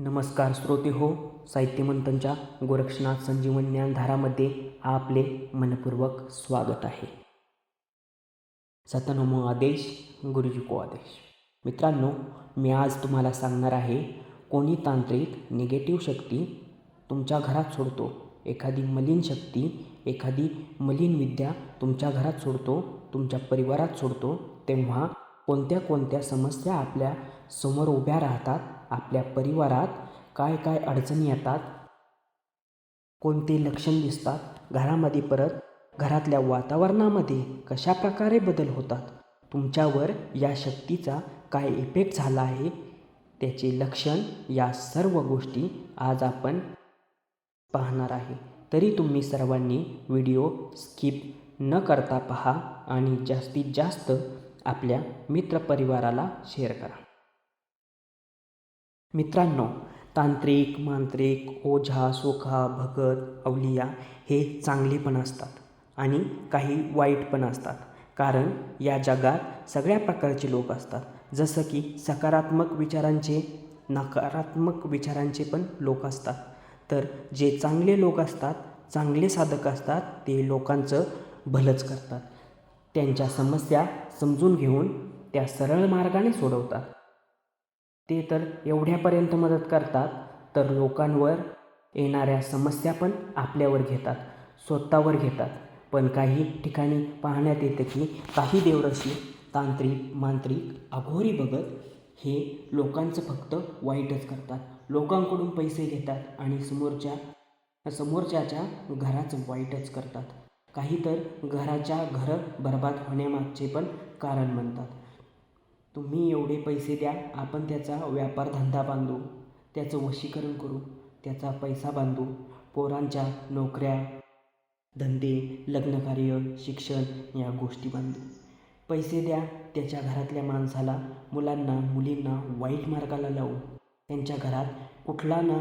नमस्कार श्रोते हो साहित्यमंथनच्या गोरक्षनाथ संजीवन ज्ञानधारामध्ये आपले मनपूर्वक स्वागत आहे. सतनमो आदेश गुरुजी को आदेश. मित्रांनो मी आज तुम्हाला सांगणार आहे कोणी तांत्रिक निगेटिव्ह शक्ती तुमच्या घरात सोडतो? एखादी मलिन शक्ती एखादी मलिन विद्या तुमच्या घरात सोडतो तुमच्या परिवारात सोडतो तेव्हा कोणत्या कोणत्या समस्या आपल्यासमोर उभ्या राहतात? आपल्या परिवारात काय काय अडचणी येतात? कोणते लक्षण दिसतात? घरामध्ये परत घरातल्या वातावरणामध्ये कशा प्रकारे बदल होतात? तुमच्यावर या शक्तीचा काय इफेक्ट झाला आहे? त्याचे लक्षण या सर्व गोष्टी आज आपण पाहणार आहे. तरी तुम्ही सर्वांनी व्हिडिओ स्किप न करता पहा आणि जास्तीत जास्त आपल्या मित्रपरिवाराला शेअर करा. मित्रांनो तांत्रिक मांत्रिक ओझा सोखा भगत अवलिया हे चांगले पण असतात आणि काही वाईट पण असतात. कारण या जगात सगळ्या प्रकारचे लोक असतात. जसं की सकारात्मक विचारांचे नकारात्मक विचारांचे पण लोक असतात. तर जे चांगले लोक असतात चांगले साधक असतात ते लोकांचं भलंच करतात. त्यांच्या समस्या समजून घेऊन त्या सरळ मार्गाने सोडवतात. ते तर एवढ्यापर्यंत मदत करतात तर लोकांवर येणाऱ्या समस्या पण आपल्यावर घेतात स्वतःवर घेतात. पण काही ठिकाणी पाहण्यात येतं की काही देवरशी तांत्रिक मांत्रिक अघोरी बघत हे लोकांचं फक्त वाईटच करतात. लोकांकडून पैसे घेतात आणि समोरच्या समोरच्याच्या घराचं वाईटच करतात. काही तर घराच्या घरं बर्बाद होण्यामागचे पण कारण म्हणतात. तुम्ही एवढे पैसे द्या आपण त्याचा व्यापार धंदा बांधू त्याचं वशीकरण करू त्याचा पैसा बांधू पोरांच्या नोकऱ्या धंदे लग्नकार्य शिक्षण या गोष्टी बांधू. पैसे द्या त्याच्या घरातल्या माणसाला मुलांना मुलींना वाईट मार्गाला लावू. त्यांच्या घरात कुठला ना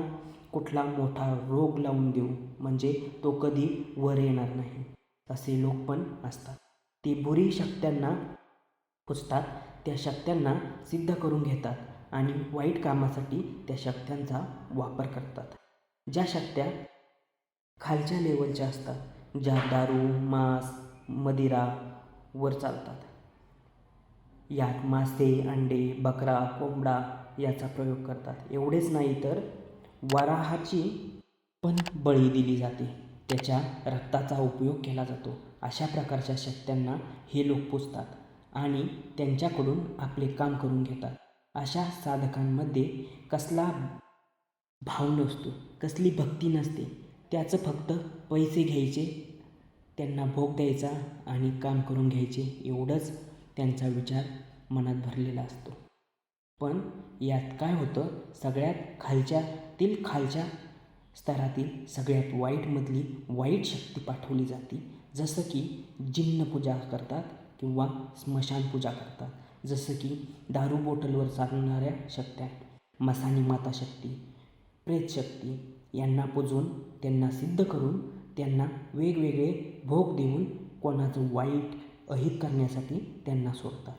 कुठला मोठा रोग लावून देऊ म्हणजे तो कधी वर येणार नाही. असे लोक पण असतात. ते बुरी शक्त्यांना पुसतात. त्या शक्त्यांना सिद्ध करून घेतात आणि वाईट कामासाठी त्या शक्त्यांचा वापर करतात. ज्या शक्त्या खालच्या लेवलच्या असतात ज्या दारू मांस मदिरा वर चालतात. यात मासे अंडे बकरा कोंबडा याचा प्रयोग करतात. एवढेच नाही तर वराहाची पण बळी दिली जाते. त्याच्या रक्ताचा उपयोग केला जातो. अशा प्रकारच्या शक्त्यांना हे लोक पुजतात. आणि त्यांच्याकडून आपले काम करून घेतात. अशा साधकांमध्ये कसला भाव नसतो कसली भक्ती नसते. त्याचं फक्त पैसे घ्यायचे त्यांना भोग द्यायचा आणि काम करून घ्यायचे एवढंच त्यांचा विचार मनात भरलेला असतो. पण यात काय होतं सगळ्यात खालच्यातील खालच्या स्तरातील सगळ्यात वाईटमधली वाईट शक्ती पाठवली जाते. जसं की जिन्न पूजा करतात किंवा स्मशानपूजा करतात. जसं की दारू बॉटलवर चालणाऱ्या शक्त्या मसानी माता शक्ती प्रेतशक्ती यांना पुजून त्यांना सिद्ध करून त्यांना वेगवेगळे भोग देऊन कोणाचं वाईट अहित करण्यासाठी त्यांना सोडतात.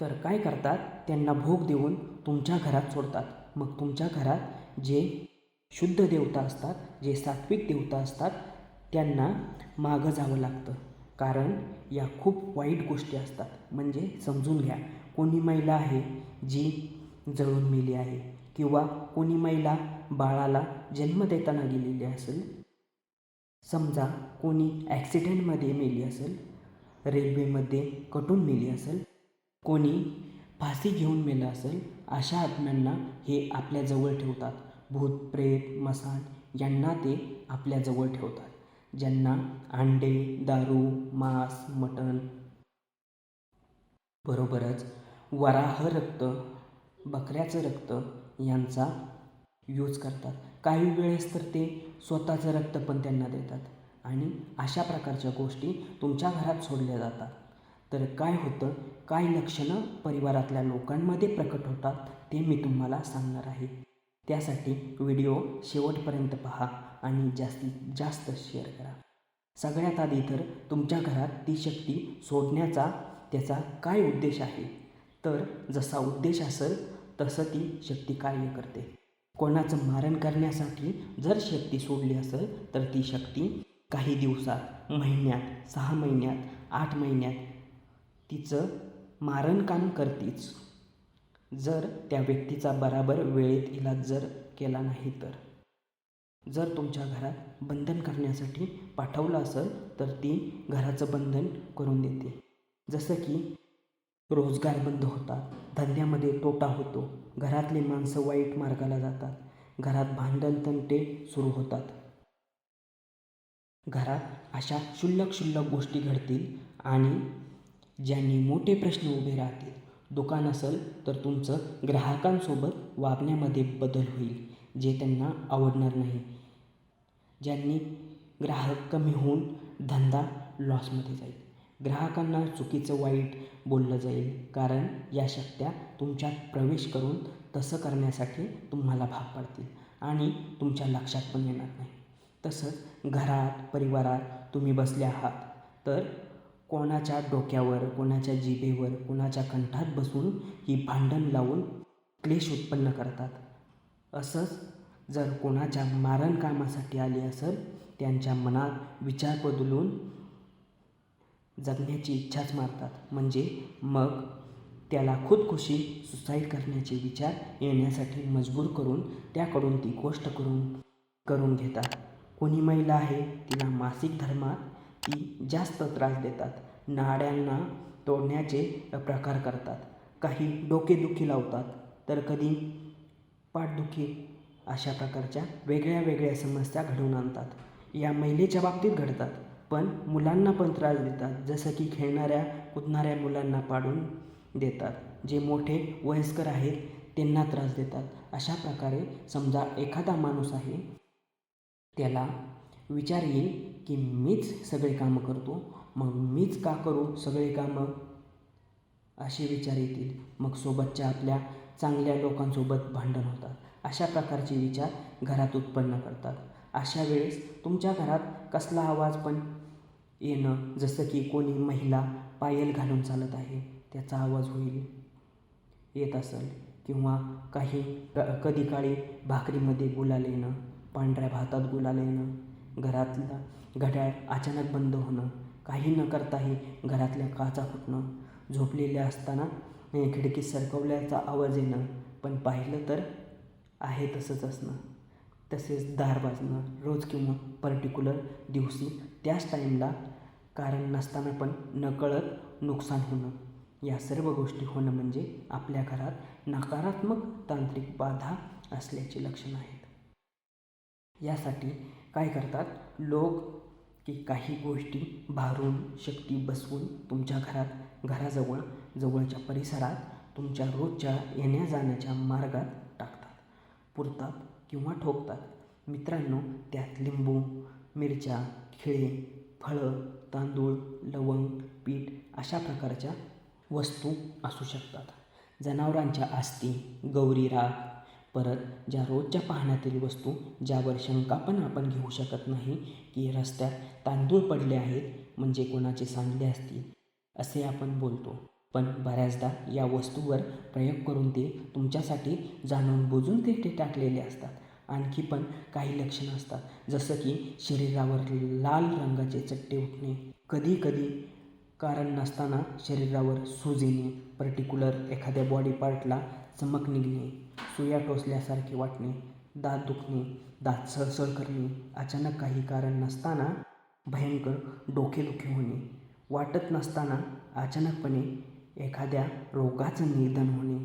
तर काय करतात? त्यांना भोग देऊन तुमच्या घरात सोडतात. मग तुमच्या घरात जे शुद्ध देवता असतात जे सात्विक देवता असतात त्यांना मागं जावं लागतं. कारण या खूप वाईट गोष्टी असतात. म्हणजे समजून घ्या कोणी महिला आहे जी जळून मेली आहे किंवा कोणी महिला बाळाला जन्म देताना गेलेली असेल. समजा कोणी ॲक्सिडेंटमध्ये मेली असेल रेल्वेमध्ये कटून मेली असेल कोणी फाशी घेऊन मेलं असेल अशा आत्म्यांना हे आपल्याजवळ ठेवतात. भूत प्रेत मसान यांना ते आपल्याजवळ ठेवतात. ज्यांना अंडे दारू मांस मटण बरोबरच वराह रक्त बकऱ्याचं रक्त यांचा यूज करतात. काही वेळेस तर ते स्वतःचं रक्त पण त्यांना देतात. आणि अशा प्रकारच्या गोष्टी तुमच्या घरात सोडल्या जातात. तर काय होतं? काय लक्षणं परिवारातल्या लोकांमध्ये प्रकट होतात? ते मी तुम्हाला सांगणार आहे. त्यासाठी व्हिडिओ शेवटपर्यंत पहा. आणि जास्तीत जास्त शेअर करा. सगळ्यात आधी तर तुमच्या घरात ती शक्ती सोडण्याचा त्याचा काय उद्देश आहे? तर जसा उद्देश असेल तसं ती शक्ती कार्य करते. कोणाचं मारण करण्यासाठी जर शक्ती सोडली असेल तर ती शक्ती काही दिवसात महिन्यात सहा महिन्यात आठ महिन्यात तिचं मारण काम करतीच. जर त्या व्यक्तीचा बराबर वेळेत इलाज जर केला नाही तर. जर तुमच्या घरात बंधन करण्यासाठी पाठवलं असेल तर ती घराचं बंधन करून देते. जसं की रोजगार बंद होतात धंद्यामध्ये तोटा होतो घरातली माणसं वाईट मार्गाला जातात घरात भांडण तंटे सुरू होतात. घरात अशा क्षुल्लक क्षुल्लक गोष्टी घडतील आणि ज्यांनी मोठे प्रश्न उभे राहतील दुकान असेल तर तुमचं ग्राहकांसोबत वागण्यामध्ये बदल होईल जे त्यांना आवडणार नाही. ज्यांनी ग्राहक कमी होऊन धंदा लॉसमध्ये जाईल. ग्राहकांना चुकीचं वाईट बोललं जाईल कारण या शक्त्या तुमच्यात प्रवेश करून तसं करण्यासाठी तुम्हाला भाग पाडतील आणि तुमच्या लक्षात पण येणार नाही. तसंच घरात परिवारात तुम्ही बसले आहात तर कोणाच्या डोक्यावर कोणाच्या जिभेवर कोणाच्या कंठात बसून ही भांडण लावून क्लेश उत्पन्न करतात. असंच जर कोणाच्या मारण कामासाठी आली असेल त्यांच्या मनात विचार बदलून जगण्याची इच्छाच मारतात. म्हणजे मग त्याला खुदकुशी सुसाईड करण्याचे विचार येण्यासाठी मजबूर करून त्याकडून ती गोष्ट करून करून घेतात. कोणी महिला आहे तिला मासिक धर्मात ती जास्त त्रास देतात. नाड्यांना तोडण्याचे प्रकार करतात. काही डोकेदुखी लावतात. तर कधी पाठदुखी अशा प्रकारच्या वेगळ्या वेगळ्या समस्या घडवून आणतात. या महिलेच्या बाबतीत घडतात पण मुलांना पण त्रास देतात जसं की खेळणाऱ्या कुदणाऱ्या मुलांना पाडून देतात. जे मोठे वयस्कर आहेत त्यांना त्रास देतात. अशा प्रकारे समजा एखादा माणूस आहे त्याला विचार येईल की मीच सगळे कामं करतो मग मीच का करू सगळे कामं? असे विचार येतील. मग सोबतच्या आपल्या चांगल्या लोकांसोबत भांडण होतात. अशा प्रकारचे विचार घरात उत्पन्न करतात. अशा वेळेस तुमच्या घरात कसला आवाज पण येणं जसं की कोणी महिला पायल घालून चालत आहे त्याचा आवाज होईल येत असेल किंवा काही क कधी काळी भाकरीमध्ये गुलाल येणं पांढऱ्या भातात गुलाल येणं घरातला घड्याळ अचानक बंद होणं काही न करताही घरातल्या काचा फुटणं झोपलेल्या असताना खिडकीत सरकवल्याचा आवाज येणं पण पाहिलं तर आहे तसंच असणं. तसेच दार वाजणं रोज किंवा पर्टिक्युलर दिवशी त्याच टाईमला कारण नसताना पण नकळत नुकसान होणं. या सर्व गोष्टी होणं म्हणजे आपल्या घरात नकारात्मक तांत्रिक बाधा असल्याची लक्षणं आहेत. यासाठी काय करतात लोक की काही गोष्टी भारून शक्ती बसवून तुमच्या घरात घराजवळ जवळच्या परिसरात तुमच्या रोजच्या येण्या जाण्याच्या मार्गात पुरतात किंवा ठोकतात. मित्रांनो त्यात लिंबू मिरच्या खिळे फळं तांदूळ लवंग पीठ अशा प्रकारच्या वस्तू असू शकतात. जनावरांच्या आस्ती गौरी राग परत ज्या रोजच्या पाहण्यातील वस्तू ज्यावर शंका पण आपण घेऊ शकत नाही की रस्त्यात तांदूळ पडले आहेत म्हणजे कोणाचे सांडले असतील असे आपण बोलतो. पण बऱ्याचदा या वस्तूवर प्रयोग करून ते तुमच्यासाठी जाणून बुजून ते ते टाकलेले असतात. आणखी पण काही लक्षणं असतात. जसं की शरीरावर लाल रंगाचे चट्टे उठणे कधीकधी कारण नसताना शरीरावर सूज येणे पर्टिक्युलर एखाद्या बॉडी पार्टला चमक निघणे सुया टोचल्यासारखे वाटणे दात दुखणे दात सळसळ करणे अचानक काही कारण नसताना भयंकर डोकेदुखी होणे वाटत नसताना अचानकपणे एखाद्या रोगाचं निधन होणे.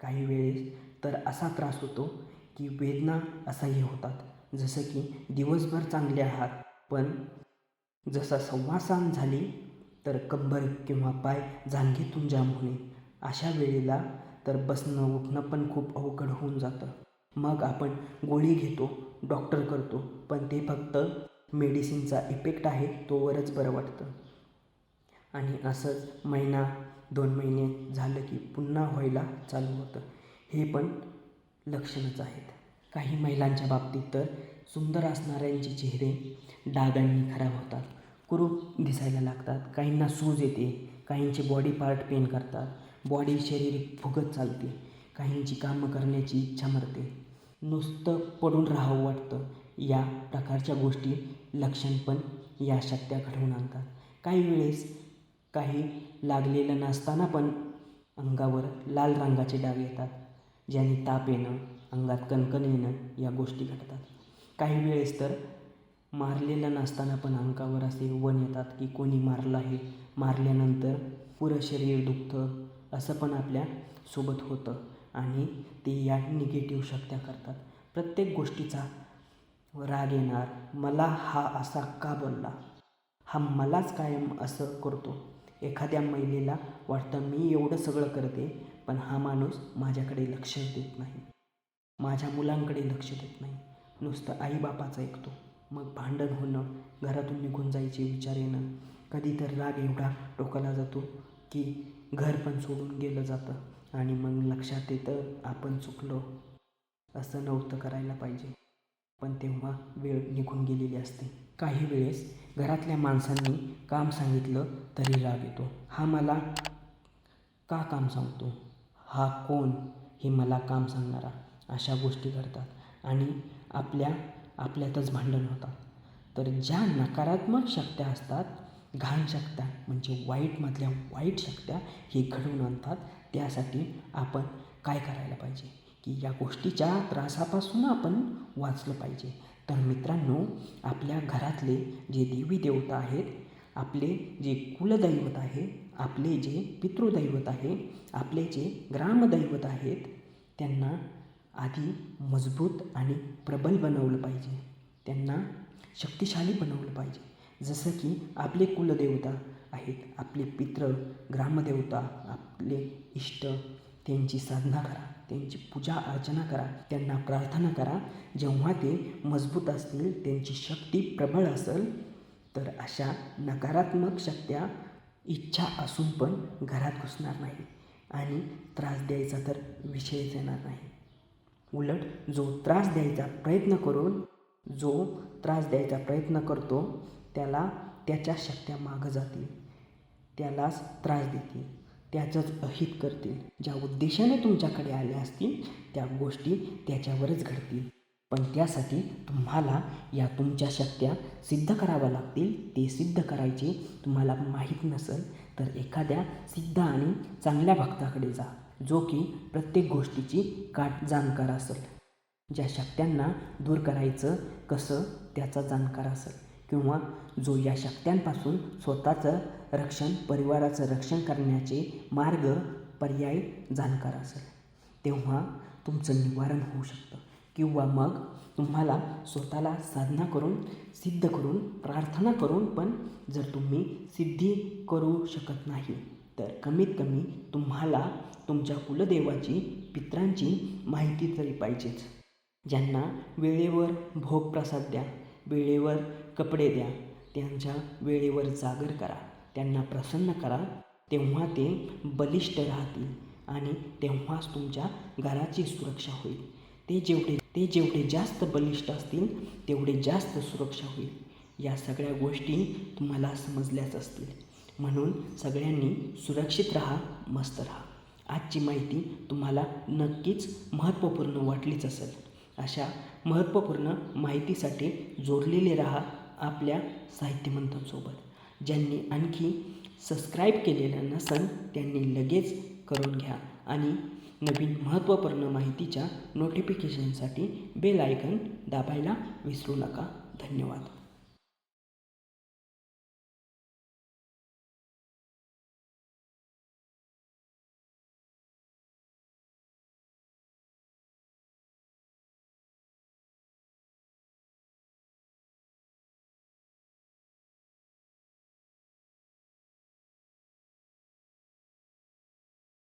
काही वेळेस तर असा त्रास होतो की वेदना असाही होतात. जसं की दिवसभर चांगले आहात पण जसा संवासान झाली तर कंबर किंवा पाय जांघेतून जाम होणे. अशा वेळेला तर बसणं उठणं पण खूप अवघड होऊन जातं. मग आपण गोळी घेतो डॉक्टर करतो पण ते फक्त मेडिसिनचा इफेक्ट आहे तोवरच बरं वाटतं. आणि असंच महिना दोन महिने झालं की पुन्हा व्हायला चालू होतं. हे पण लक्षणच आहेत. काही महिलांच्या बाबतीत तर सुंदर असणाऱ्यांचे चेहरे डागांनी खराब होतात. कुरूप दिसायला लागतात. काहींना सूज येते. काहींचे बॉडी पार्ट पेन करतात. बॉडी शरीर फुगत चालते. काहींची कामं करण्याची इच्छा मरते. नुसतं पडून राहावं वाटतं. या प्रकारच्या गोष्टी लक्षण पण या शक्त्या घडवून आणतात. काही वेळेस काही लागलेलं नसताना पण अंगावर लाल रंगाचे डाग येतात ज्याने ताप येणं अंगात कणकण येणं या गोष्टी घडतात. काही वेळेस तर मारलेलं नसताना पण अंगावर असे वन येतात की कोणी मारलं आहे मारल्यानंतर पुरं शरीर दुखतं असं पण आपल्यासोबत होतं आणि ते या निगेटिव्ह शक्त्या करतात. प्रत्येक गोष्टीचा राग येणार मला हा असा का बोलला? हा मलाच कायम असं करतो. एखाद्या महिलेला वाटतं मी एवढं सगळं करते पण हा माणूस माझ्याकडे लक्षच देत नाही. माझ्या मुलांकडे लक्ष देत नाही. नुसतं आईबापाचं ऐकतो. मग भांडण होणं घरातून निघून जायचे विचार येणं. कधी तर राग एवढा टोकाला जातो की घर पण सोडून गेलं जातं आणि मग लक्षात येतं आपण चुकलो. असं नव्हतं करायला पाहिजे. पण तेव्हा वेळ निघून गेलेली असते. काही वेळेस घरातल्या माणसांनी काम सांगितलं तरी राग येतो. हा मला का काम सांगतो? हा कोण हे मला काम सांगणारा? अशा गोष्टी घडतात आणि आपल्या आपल्यातच भांडण होतात. तर ज्या नकारात्मक शक्त्या असतात घाण शक्त्या म्हणजे वाईटमधल्या वाईट शक्त्या हे घडवून आणतात. त्यासाठी आपण काय करायला पाहिजे? की या गोष्टीच्या त्रासापासून आपण वाचलं पाहिजे. तर मित्रांनो आपल्या घरातले जे देवी देवता आहेत आपले जे कुलदैवत आहे आपले जे पितृदैवत आहे आपले जे ग्रामदैवत आहेत त्यांना आधी मजबूत आणि प्रबल बनवलं पाहिजे. त्यांना शक्तिशाली बनवलं पाहिजे. जसं की आपले कुलदेवता आहेत आपले पित्र ग्रामदेवता आपले इष्ट त्यांची साधना करा. त्यांची पूजा अर्चना करा त्यांना प्रार्थना करा. जेव्हा ते मजबूत असतील त्यांची शक्ती प्रबळ असेल तर अशा नकारात्मक शक्त्या इच्छा असून पण घरात घुसणार नाही आणि त्रास द्यायचा तर विषयच येणार नाही. उलट जो त्रास द्यायचा प्रयत्न करून जो त्रास द्यायचा प्रयत्न करतो त्याला त्याच्या शक्त्या मागं जातील त्यालाच त्रास देतील. त्याचंच अहित करतील. ज्या उद्देशाने तुमच्याकडे आल्या असतील त्या गोष्टी त्याच्यावरच घडतील. पण त्यासाठी तुम्हाला या तुमच्या शक्त्या सिद्ध कराव्या लागतील. ते सिद्ध करायचे तुम्हाला माहीत नसेल तर एखाद्या सिद्ध आणि चांगल्या भक्ताकडे जा जो की प्रत्येक गोष्टीची काट जाणकार असेल. ज्या शक्त्यांना दूर करायचं कसं त्याचा जाणकार असेल. किंवा जो या शक्त्यांपासून स्वतःचं रक्षण परिवाराचं रक्षण करण्याचे मार्ग पर्याय जाणकार असेल. तेव्हा तुमचं निवारण होऊ शकतं. किंवा मग तुम्हाला स्वतःला साधना करून सिद्ध करून प्रार्थना करून पण जर तुम्ही सिद्धी करू शकत नाही तर कमीत कमी तुम्हाला तुमच्या कुलदेवाची पित्रांची माहिती तरी पाहिजेच. ज्यांना वेळेवर भोग प्रसाद द्या वेळेवर कपडे द्या त्यांच्या वेळेवर जागर करा. त्यांना प्रसन्न करा तेव्हा ते बलिष्ठ राहतील आणि तेव्हाच तुमच्या घराची सुरक्षा होईल. ते जेवढे ते जेवढे जास्त बलिष्ठ असतील तेवढे जास्त सुरक्षा होईल. या सगळ्या गोष्टी तुम्हाला समजल्याच असतील. म्हणून सगळ्यांनी सुरक्षित राहा मस्त राहा. आजची माहिती तुम्हाला नक्कीच महत्त्वपूर्ण वाटलीच असेल. अशा महत्त्वपूर्ण माहितीसाठी जोडलेले राहा आपल्या साहित्यमंतांसोबत ज्यांनी आणखी सबस्क्राईब केलेलं नसेल त्यांनी लगेच करून घ्या आणि नवीन महत्त्वपूर्ण माहितीच्या नोटिफिकेशनसाठी बेल आयकन दाबायला विसरू नका. धन्यवाद.